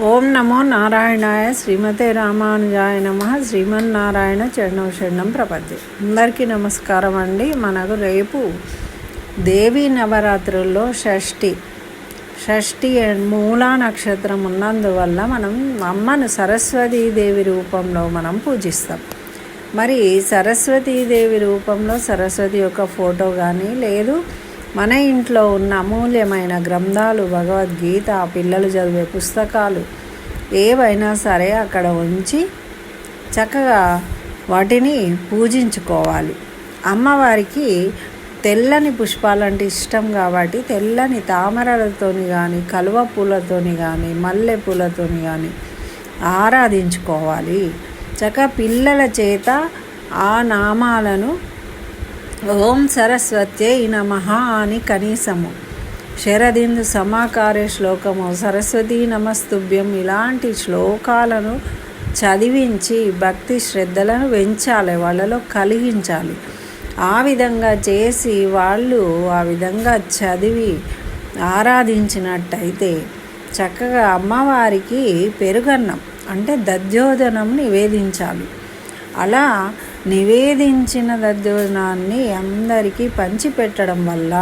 ఓం నమో నారాయణాయ శ్రీమతే రామానుజాయ నమ. శ్రీమన్నారాయణ చరణం శరణం అందరికీ నమస్కారం అండి. మనకు రేపు దేవీ నవరాత్రుల్లో షష్ఠి. షష్ఠి మూలా నక్షత్రం ఉన్నందువల్ల మనం అమ్మను సరస్వతీదేవి రూపంలో మనం పూజిస్తాం. మరి సరస్వతీదేవి రూపంలో సరస్వతి యొక్క ఫోటో కానీ లేదు మన ఇంట్లో ఉన్న అమూల్యమైన గ్రంథాలు భగవద్గీత పిల్లలు చదివే పుస్తకాలు ఏవైనా సరే అక్కడ ఉంచి చక్కగా వాటిని పూజించుకోవాలి. అమ్మవారికి తెల్లని పుష్పాలంటే ఇష్టం కాబట్టి తెల్లని తామరలతోని కానీ కలువ పూలతోని కానీ మల్లె పూలతోని కానీ ఆరాధించుకోవాలి. చక్కగా పిల్లల చేత ఆ నామాలను ఓం సరస్వత్యై నమ అని కనీసము. శరదిందు సమాకారే శ్లోకము. సరస్వతీ నమస్తుభ్యం. ఇలాంటి శ్లోకాలను చదివించి భక్తి శ్రద్ధలను పెంచాలి వాళ్ళలో కలిగించాలి. ఆ విధంగా చేసి వాళ్ళు ఆ విధంగా చదివి ఆరాధించినట్టయితే చక్కగా అమ్మవారికి పెరుగన్నం అంటే దద్యోధనం నివేదించాలి. అలా నివేదించిన దద్యోజనాన్ని అందరికీ పంచిపెట్టడం వల్ల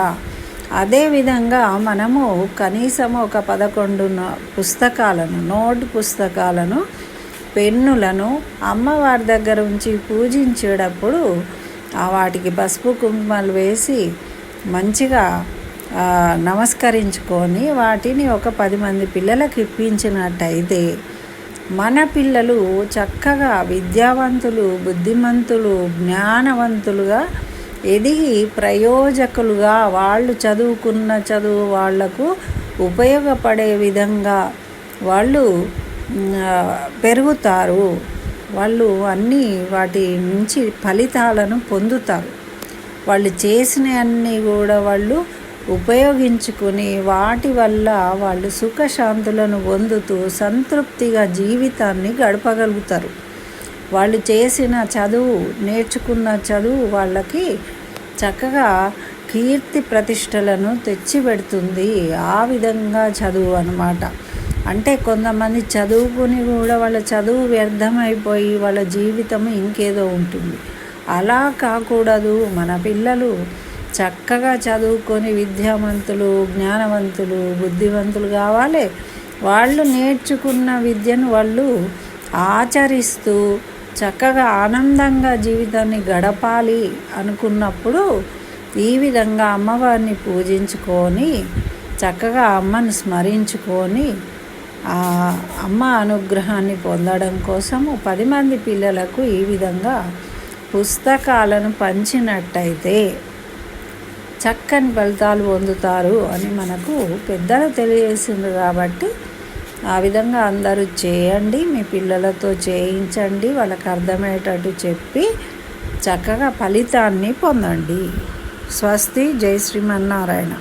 అదేవిధంగా మనము కనీసం ఒక పదకొండు పుస్తకాలను నోట్ పుస్తకాలను పెన్నులను అమ్మవారి దగ్గర ఉంచి పూజించేటప్పుడు వాటికి పసుపు కుంకుమలు వేసి మంచిగా నమస్కరించుకొని వాటిని ఒక పది మంది పిల్లలకు ఇప్పించినట్టయితే మన పిల్లలు చక్కగా విద్యావంతులు బుద్ధిమంతులు జ్ఞానవంతులుగా ఎదిగి ప్రయోజకులుగా వాళ్ళు చదువుకున్న చదువు వాళ్ళకు ఉపయోగపడే విధంగా వాళ్ళు పెరుగుతారు. వాళ్ళు అన్నీ వాటి నుంచి ఫలితాలను పొందుతారు. వాళ్ళు చేసిన అన్నీ కూడా వాళ్ళు ఉపయోగించుకుని వాటి వల్ల వాళ్ళు సుఖశాంతులను పొందుతూ సంతృప్తిగా జీవితాన్ని గడపగలుగుతారు. వాళ్ళు చేసిన చదువు నేర్చుకున్న చదువు వాళ్ళకి చక్కగా కీర్తి ప్రతిష్టలను తెచ్చిపెడుతుంది. ఆ విధంగా చదువు అనమాట అంటే కొంతమంది చదువుకుని కూడా వాళ్ళ చదువు వ్యర్థమైపోయి వాళ్ళ జీవితం ఇంకేదో ఉంటుంది. అలా కాకూడదు. మన పిల్లలు చక్కగా చదువుకొని విద్యావంతులు జ్ఞానవంతులు బుద్ధివంతులు కావాలి. వాళ్ళు నేర్చుకున్న విద్యను వాళ్ళు ఆచరిస్తూ చక్కగా ఆనందంగా జీవితాన్ని గడపాలి అనుకున్నప్పుడు ఈ విధంగా అమ్మవారిని పూజించుకొని చక్కగా అమ్మను స్మరించుకొని అమ్మ అనుగ్రహాన్ని పొందడం కోసము పది మంది పిల్లలకు ఈ విధంగా పుస్తకాలను పంచినట్టయితే చక్కని ఫలితాలు పొందుతారు అని మనకు పెద్దలు తెలియజేసింది కాబట్టి ఆ విధంగా అందరూ చేయండి మీ పిల్లలతో చేయించండి వాళ్ళకి అర్థమయ్యేటట్టు చెప్పి చక్కగా ఫలితాన్ని పొందండి. స్వస్తి జై శ్రీమన్నారాయణ.